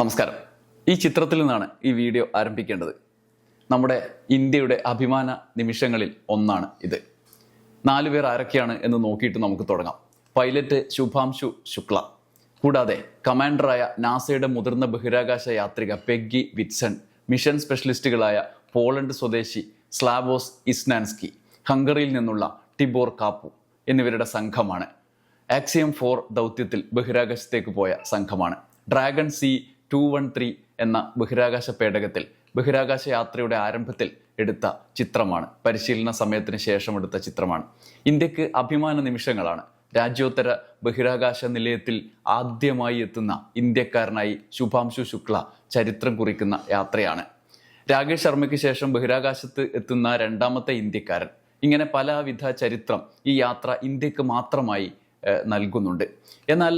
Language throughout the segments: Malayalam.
നമസ്കാരം. ഈ ചിത്രത്തിൽ നിന്നാണ് ഈ വീഡിയോ ആരംഭിക്കേണ്ടത്. നമ്മുടെ ഇന്ത്യയുടെ അഭിമാന നിമിഷങ്ങളിൽ ഒന്നാണ് ഇത്. നാലു പേർ ആരൊക്കെയാണ് എന്ന് നോക്കിയിട്ട് നമുക്ക് തുടങ്ങാം. പൈലറ്റ് ശുഭാംശു ശുക്ല. കൂടാതെ കമാൻഡറായ നാസയുടെ മുതിർന്ന ബഹിരാകാശ യാത്രിക പെഗ്ഗി വിറ്റ്സൺ മിഷൻ സ്പെഷ്യലിസ്റ്റുകളായ പോളണ്ട് സ്വദേശി സ്ലാവോസ് ഇസ്നാൻസ്കി ഹംഗറിയിൽ നിന്നുള്ള ടിബോർ കാപ്പു എന്നിവരുടെ സംഘമാണ്. ആക്സിയം ഫോർ ദൗത്യത്തിൽ ബഹിരാകാശത്തേക്ക് പോയ സംഘമാണ്. Dragon C two one three എന്ന ബഹിരാകാശ പേടകത്തിൽ ബഹിരാകാശ യാത്രയുടെ ആരംഭത്തിൽ എടുത്ത ചിത്രമാണ് പരിശീലന സമയത്തിന് ശേഷം എടുത്ത ചിത്രമാണ്. ഇന്ത്യയ്ക്ക് അഭിമാന നിമിഷങ്ങളാണ്. രാജ്യോത്തര ബഹിരാകാശ നിലയത്തിൽ ആദ്യമായി എത്തുന്ന ഇന്ത്യക്കാരനായി ശുഭാംശു ശുക്ല ചരിത്രം കുറിക്കുന്ന യാത്രയാണ്. രാകേഷ് ശർമ്മയ്ക്ക് ശേഷം ബഹിരാകാശത്ത് എത്തുന്ന രണ്ടാമത്തെ ഇന്ത്യക്കാരൻ. ഇങ്ങനെ പലവിധ ചരിത്രം ഈ യാത്ര ഇന്ത്യയ്ക്ക് മാത്രമായി നൽകുന്നുണ്ട്. എന്നാൽ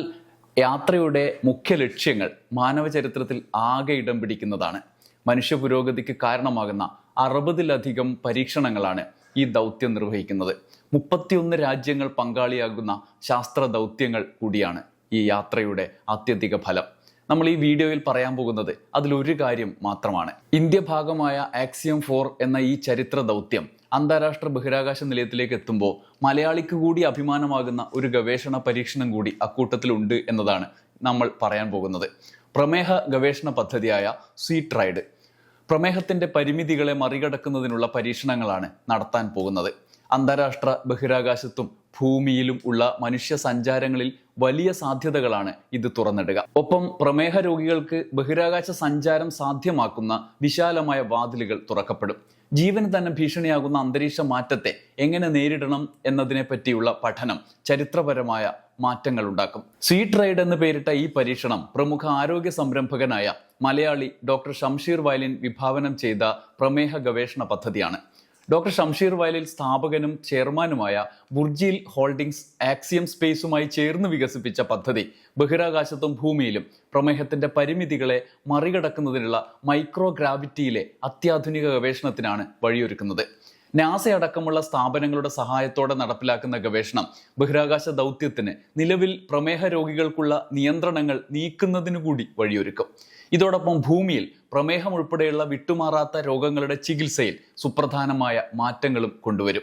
യാത്രയുടെ മുഖ്യ ലക്ഷ്യങ്ങൾ മാനവ ചരിത്രത്തിൽ ആകെ ഇടം പിടിക്കുന്നതാണ്. മനുഷ്യ പുരോഗതിക്ക് കാരണമാകുന്ന അറുപതിലധികം പരീക്ഷണങ്ങളാണ് ഈ ദൗത്യം നിർവഹിക്കുന്നത്. മുപ്പത്തിയൊന്ന് രാജ്യങ്ങൾ പങ്കാളിയാകുന്ന ശാസ്ത്ര ദൗത്യങ്ങൾ കൂടിയാണ് ഈ യാത്രയുടെ അത്യധിക ഫലം. നമ്മൾ ഈ വീഡിയോയിൽ പറയാൻ പോകുന്നത് അതിലൊരു കാര്യം മാത്രമാണ്. ഇന്ത്യ ഭാഗമായ ആക്സിയം ഫോർ എന്ന ഈ ചരിത്ര ദൗത്യം അന്താരാഷ്ട്ര ബഹിരാകാശ നിലയത്തിലേക്ക് എത്തുമ്പോൾ മലയാളിക്ക് കൂടി അഭിമാനമാകുന്ന ഒരു ഗവേഷണ പരീക്ഷണം കൂടി അക്കൂട്ടത്തിലുണ്ട് എന്നതാണ് നമ്മൾ പറയാൻ പോകുന്നത്. പ്രമേഹ ഗവേഷണ പദ്ധതിയായ സ്വീറ്റ് ട്രൈഡ്. പ്രമേഹത്തിന്റെ പരിമിതികളെ മറികടക്കുന്നതിനുള്ള പരീക്ഷണങ്ങളാണ് നടത്താൻ പോകുന്നത്. അന്താരാഷ്ട്ര ബഹിരാകാശത്തും ഭൂമിയിലും ഉള്ള മനുഷ്യ സഞ്ചാരങ്ങളിൽ വലിയ സാധ്യതകളാണ് ഇത് തുറന്നിടുക. ഒപ്പം പ്രമേഹ രോഗികൾക്ക് ബഹിരാകാശ സഞ്ചാരം സാധ്യമാക്കുന്ന വിശാലമായ വാതിലുകൾ തുറക്കപ്പെടും. ജീവന് തന്നെ ഭീഷണിയാകുന്ന അന്തരീക്ഷ മാറ്റത്തെ എങ്ങനെ നേരിടണം എന്നതിനെ പറ്റിയുള്ള പഠനം ചരിത്രപരമായ മാറ്റങ്ങൾ ഉണ്ടാക്കും. സീ ട്രൈഡ് എന്ന് പേരിട്ട ഈ പരീക്ഷണം പ്രമുഖ ആരോഗ്യ സംരംഭകനായ മലയാളി ഡോക്ടർ ഷംഷീർ വയലിൻ വിഭാവനം ചെയ്ത പ്രമേഹ ഗവേഷണ പദ്ധതിയാണ്. ഡോക്ടർ ഷംഷീർ വയലിൽ സ്ഥാപകനും ചെയർമാനുമായ ബുർജിൽ ഹോൾഡിംഗ്സ് ആക്സിയം സ്പേസുമായി ചേർന്ന് വികസിപ്പിച്ച പദ്ധതി ബഹിരാകാശത്തും ഭൂമിയിലും പ്രമേഹത്തിന്റെ പരിമിതികളെ മറികടക്കുന്നതിനുള്ള മൈക്രോ ഗ്രാവിറ്റിയിലെ അത്യാധുനിക ഗവേഷണത്തിനാണ് വഴിയൊരുക്കുന്നത്. നാസ അടക്കമുള്ള സ്ഥാപനങ്ങളുടെ സഹായത്തോടെ നടപ്പിലാക്കുന്ന ഗവേഷണം ബഹിരാകാശ ദൗത്യത്തിന് നിലവിൽ പ്രമേഹ രോഗികൾക്കുള്ള നിയന്ത്രണങ്ങൾ നീക്കുന്നതിനു കൂടി വഴിയൊരുക്കും. ഇതോടൊപ്പം ഭൂമിയിൽ പ്രമേഹം ഉൾപ്പെടെയുള്ള വിട്ടുമാറാത്ത രോഗങ്ങളുടെ ചികിത്സയിൽ സുപ്രധാനമായ മാറ്റങ്ങളും കൊണ്ടുവരും.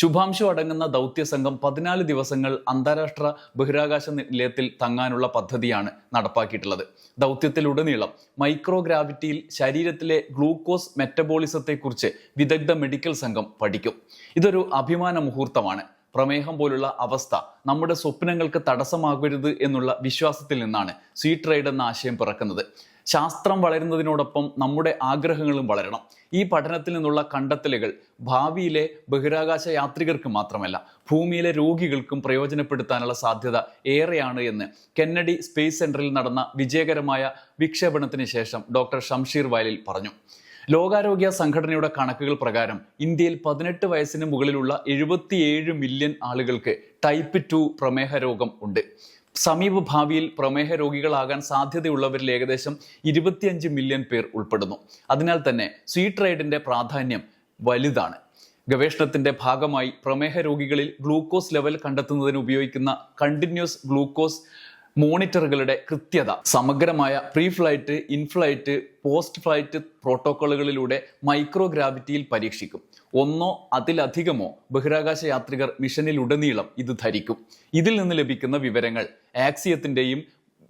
ശുഭാംശു അടങ്ങുന്ന ദൗത്യ സംഘം പതിനാല് ദിവസങ്ങൾ അന്താരാഷ്ട്ര ബഹിരാകാശ നിലയത്തിൽ തങ്ങാനുള്ള പദ്ധതിയാണ് നടപ്പാക്കിയിട്ടുള്ളത്. ദൗത്യത്തിലുടനീളം മൈക്രോ ഗ്രാവിറ്റിയിൽ ശരീരത്തിലെ ഗ്ലൂക്കോസ് മെറ്റബോളിസത്തെക്കുറിച്ച് വിദഗ്ധ മെഡിക്കൽ സംഘം പഠിക്കും. ഇതൊരു അഭിമാന മുഹൂർത്തമാണ്. പ്രമേഹം പോലുള്ള അവസ്ഥ നമ്മുടെ സ്വപ്നങ്ങൾക്ക് തടസ്സമാകരുത് എന്നുള്ള വിശ്വാസത്തിൽ നിന്നാണ് സ്വീറ്റ് റൈഡ് എന്ന ആശയം പിറക്കുന്നത്. ശാസ്ത്രം വളരുന്നതിനോടൊപ്പം നമ്മുടെ ആഗ്രഹങ്ങളും വളരണം. ഈ പഠനത്തിൽ നിന്നുള്ള കണ്ടെത്തലുകൾ ഭാവിയിലെ ബഹിരാകാശ യാത്രികർക്ക് മാത്രമല്ല ഭൂമിയിലെ രോഗികൾക്കും പ്രയോജനപ്പെടുത്താനുള്ള സാധ്യത ഏറെയാണ് എന്ന് കെന്നഡി സ്പേസ് സെന്ററിൽ നടന്ന വിജയകരമായ വിക്ഷേപണത്തിന് ശേഷം ഡോക്ടർ ഷംഷീർ വയലിൽ പറഞ്ഞു. ലോകാരോഗ്യ സംഘടനയുടെ കണക്കുകൾ പ്രകാരം ഇന്ത്യയിൽ പതിനെട്ട് വയസ്സിന് മുകളിലുള്ള എഴുപത്തിയേഴ് മില്യൺ ആളുകൾക്ക് ടൈപ്പ് ടു പ്രമേഹ രോഗം ഉണ്ട്. സമീപ ഭാവിയിൽ പ്രമേഹ രോഗികളാകാൻ സാധ്യതയുള്ളവരിൽ ഏകദേശം ഇരുപത്തിയഞ്ച് മില്യൺ പേർ ഉൾപ്പെടുന്നു. അതിനാൽ തന്നെ സ്വീറ്റ് റൈഡിന്റെ പ്രാധാന്യം വലുതാണ്. ഗവേഷണത്തിന്റെ ഭാഗമായി പ്രമേഹ രോഗികളിൽ ഗ്ലൂക്കോസ് ലെവൽ കണ്ടെത്തുന്നതിന് ഉപയോഗിക്കുന്ന കണ്ടിന്യൂസ് ഗ്ലൂക്കോസ് മോണിറ്ററുകളുടെ കൃത്യത സമഗ്രമായ pre flight inflight post flight പ്രോട്ടോക്കോളുകളിലൂടെ micro ഗ്രാവിറ്റിയിൽ പരീക്ഷിക്കും. ഒന്നോ അതിലധികമോ ബഹിരാകാശ യാത്രികർ മിഷനിലുടനീളം ഇത് ധരിക്കും. ഇതിൽ നിന്ന് ലഭിക്കുന്ന വിവരങ്ങൾ ആക്സിയത്തിന്റെയും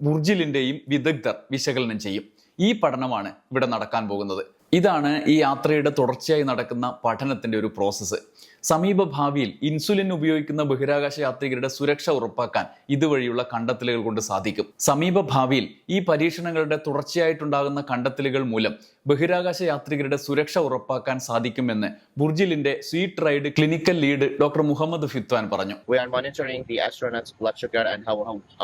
ബുർജിലിന്റെയും വിദഗ്ധർ വിശകലനം ചെയ്യും. ഈ പഠനമാണ് ഇവിടെ നടക്കാൻ പോകുന്നത്. ഇതാണ് ഈ യാത്രയുടെ തുടർച്ചയായി നടക്കുന്ന പഠനത്തിന്റെ ഒരു പ്രോസസ്സ്. സമീപ ഭാവിയിൽ ഇൻസുലിൻ ഉപയോഗിക്കുന്ന ബഹിരാകാശ യാത്രികരുടെ സുരക്ഷ ഉറപ്പാക്കാൻ ഇതുവഴിയുള്ള കണ്ടെത്തലുകൾ കൊണ്ട് സാധിക്കും. സമീപ ഭാവിയിൽ ഈ പരീക്ഷണങ്ങളുടെ തുടർച്ചയായിട്ടുണ്ടാകുന്ന കണ്ടെത്തലുകൾ മൂലം ബഹിരാകാശ യാത്രികരുടെ സുരക്ഷ ഉറപ്പാക്കാൻ സാധിക്കുമെന്ന് ബുർജിലിന്റെ sweet ride clinical lead doctor Muhammad Fithwan പറഞ്ഞു. We are monitoring the astronauts' blood sugar and how,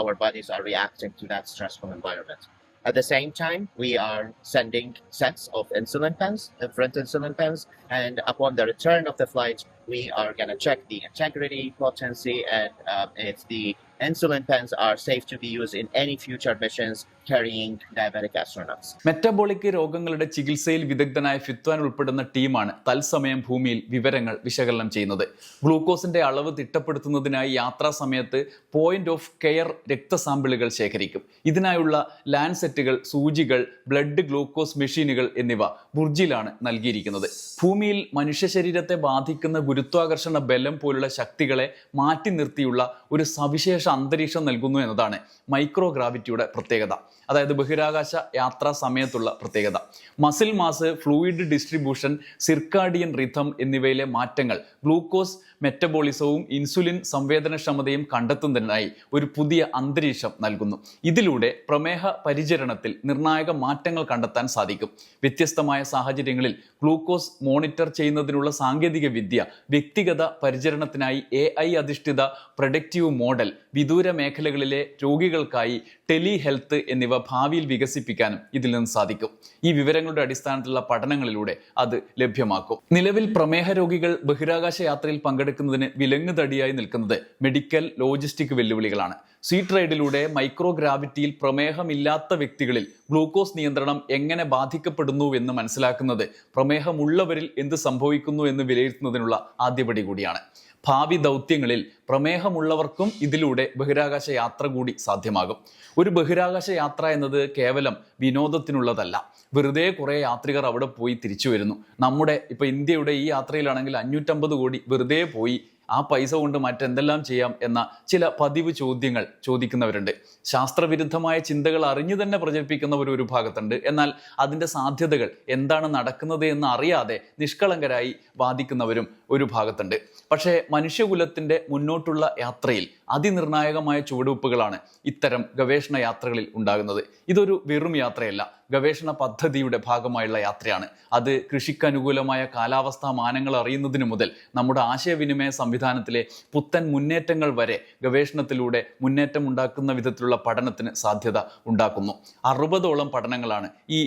our bodies are reacting to that stressful environment. At the same time, we are sending sets of insulin pens, uh, different insulin pens, and upon the return of the flight, we are going to check the integrity, potency, and um, if the insulin pens are safe to be used in any future missions carrying diabetic astronauts. Metabolic രോഗങ്ങളുടെ ചികിത്സയിൽ വിദഗ്ധനായ ഫിത്വാൻ ഉൾപ്പെടുന്ന ടീമാണ് തത്സമയം ഭൂമിയിൽ വിവരങ്ങൾ വിശകലനം ചെയ്യുന്നത്. ഗ്ലൂക്കോസിന്റെ അളവ് തിട്ടപ്പെടുത്തുന്നതിനായി യാത്രാ സമയത്ത് പോയിന്റ് ഓഫ് കെയർ രക്തസാമ്പിളുകൾ ശേഖരിക്കും. ഇതിനായുള്ള ലാൻസെറ്റുകൾ സൂചികൾ ബ്ലഡ് ഗ്ലൂക്കോസ് മെഷീനുകൾ എന്നിവ ബുർജിലാണ് നൽകിയിരിക്കുന്നത്. ഭൂമിയിൽ മനുഷ്യ ശരീരത്തെ ബാധിക്കുന്ന ഗുരുത്വാകർഷണ ബലം പോലുള്ള ശക്തികളെ മാറ്റി നിർത്തിയുള്ള ഒരു സവിശേഷ അന്തരീക്ഷം നൽകുന്നു എന്നതാണ് മൈക്രോഗ്രാവിറ്റിയുടെ പ്രത്യേകത. അതായത് ബഹിരാകാശ യാത്രാ സമയത്തുള്ള പ്രത്യേകത. Muscle mass fluid distribution circadian rhythm എന്നിവയിലെ മാറ്റങ്ങൾ ഗ്ലൂക്കോസ് മെറ്റബോളിസവും ഇൻസുലിൻ സംവേദനക്ഷമതയും കണ്ടെത്തുന്നതിനായി ഒരു പുതിയ അന്തരീക്ഷം നൽകുന്നു. ഇതിലൂടെ പ്രമേഹ പരിചരണത്തിൽ നിർണായക മാറ്റങ്ങൾ കണ്ടെത്താൻ സാധിക്കും. വ്യത്യസ്തമായ സാഹചര്യങ്ങളിൽ ഗ്ലൂക്കോസ് മോണിറ്റർ ചെയ്യുന്നതിനുള്ള സാങ്കേതിക വിദ്യ വ്യക്തിഗത പരിചരണത്തിനായി എ ഐ അധിഷ്ഠിത പ്രൊഡക്റ്റീവ് മോഡൽ വിദൂര മേഖലകളിലെ രോഗികൾക്കായി ടെലി ഹെൽത്ത് എന്നിവ ഭാവിയിൽ വികസിപ്പിക്കാനും ഇതിൽ നിന്ന് സാധിക്കും. ഈ വിവരങ്ങളുടെ അടിസ്ഥാനത്തിലുള്ള പഠനങ്ങളിലൂടെ അത് ലഭ്യമാക്കും. നിലവിൽ പ്രമേഹ രോഗികൾ ബഹിരാകാശ യാത്രയിൽ പങ്കെടുക്കുന്നതിന് വിലങ്ങുതടിയായി നിൽക്കുന്നത് മെഡിക്കൽ ലോജിസ്റ്റിക് വെല്ലുവിളികളാണ്. സീറ്റ് മൈക്രോ മൈക്രോഗ്രാവിറ്റിയിൽ പ്രമേഹമില്ലാത്ത വ്യക്തികളിൽ ഗ്ലൂക്കോസ് നിയന്ത്രണം എങ്ങനെ ബാധിക്കപ്പെടുന്നു എന്ന് മനസ്സിലാക്കുന്നത് പ്രമേഹമുള്ളവരിൽ എന്ത് സംഭവിക്കുന്നു എന്ന് വിലയിരുത്തുന്നതിനുള്ള ആദ്യപടി കൂടിയാണ്. ഭാവി ദൗത്യങ്ങളിൽ പ്രമേഹമുള്ളവർക്കും ഇതിലൂടെ ബഹിരാകാശ യാത്ര കൂടി സാധ്യമാകും. ഒരു ബഹിരാകാശ യാത്ര എന്നത് കേവലം വിനോദത്തിനുള്ളതല്ല. വെറുതെ കുറേ യാത്രികർ അവിടെ പോയി തിരിച്ചു വരുന്നു. നമ്മുടെ ഇപ്പോൾ ഇന്ത്യയുടെ ഈ യാത്രയിലാണെങ്കിൽ അഞ്ഞൂറ്റമ്പത് കോടി വെറുതെ പോയി ആ പൈസ കൊണ്ട് മറ്റെന്തെല്ലാം ചെയ്യാം എന്ന ചില പതിവ് ചോദ്യങ്ങൾ ചോദിക്കുന്നവരുണ്ട്. ശാസ്ത്രവിരുദ്ധമായ ചിന്തകൾ അറിഞ്ഞു തന്നെ പ്രചരിപ്പിക്കുന്നവർ ഒരു ഭാഗത്തുണ്ട്. എന്നാൽ അതിന്റെ സാധ്യതകൾ എന്താണ് നടക്കുന്നത് എന്ന് അറിയാതെ നിഷ്കളങ്കരായി വാദിക്കുന്നവരും ഒരു ഭാഗത്തുണ്ട്. പക്ഷേ മനുഷ്യകുലത്തിന്റെ മുന്നോട്ടുള്ള യാത്രയിൽ അതിനിർണായകമായ ചുവടുവെപ്പുകളാണ് ഇത്തരം ഗവേഷണ യാത്രകളിൽ ഉണ്ടാകുന്നത്. ഇതൊരു വെറും യാത്രയല്ല. ഗവേഷണ പദ്ധതിയുടെ ഭാഗമായുള്ള യാത്രയാണ്. അത് കൃഷിക്കനുകൂലമായ കാലാവസ്ഥാ മാനങ്ങൾ അറിയുന്നതിന് മുതൽ നമ്മുടെ ആശയവിനിമയ സംവിധാനത്തിലെ പുത്തൻ മുന്നേറ്റങ്ങൾ വരെ ഗവേഷണത്തിലൂടെ മുന്നേറ്റം ഉണ്ടാക്കുന്ന വിധത്തിലുള്ള പഠനത്തിന് സാധ്യത ഉണ്ടാക്കുന്നു. അറുപതോളം പഠനങ്ങളാണ് ഈ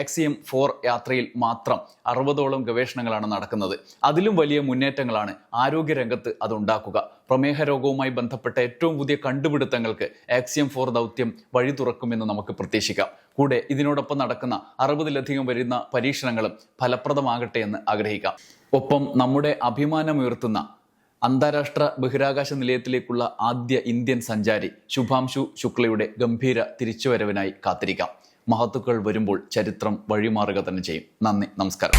ആക്സിയം ഫോർ യാത്രയിൽ മാത്രം അറുപതോളം ഗവേഷണങ്ങളാണ് നടക്കുന്നത്. അതിലും വലിയ മുന്നേറ്റങ്ങളാണ് ആരോഗ്യരംഗത്ത് അത് ഉണ്ടാക്കുക. പ്രമേഹ രോഗവുമായി ബന്ധപ്പെട്ട ഏറ്റവും പുതിയ കണ്ടുപിടുത്തങ്ങൾക്ക് ആക്സിയം ഫോർ ദൗത്യം വഴി തുറക്കുമെന്ന് നമുക്ക് പ്രതീക്ഷിക്കാം. കൂടെ ഇതിനോടൊപ്പം നടക്കുന്ന അറുപതിലധികം വരുന്ന പരീക്ഷണങ്ങളും ഫലപ്രദമാകട്ടെ എന്ന് ആഗ്രഹിക്കാം. ഒപ്പം നമ്മുടെ അഭിമാനമുയർത്തുന്ന അന്താരാഷ്ട്ര ബഹിരാകാശ നിലയത്തിലേക്കുള്ള ആദ്യ ഇന്ത്യൻ സഞ്ചാരി ശുഭാംശു ശുക്ലയുടെ ഗംഭീര തിരിച്ചുവരവിനായി കാത്തിരിക്കാം. മഹത്തുക്കൾ വരുമ്പോൾ ചരിത്രം വഴിമാറുക തന്നെ ചെയ്യും. നന്ദി നമസ്കാരം.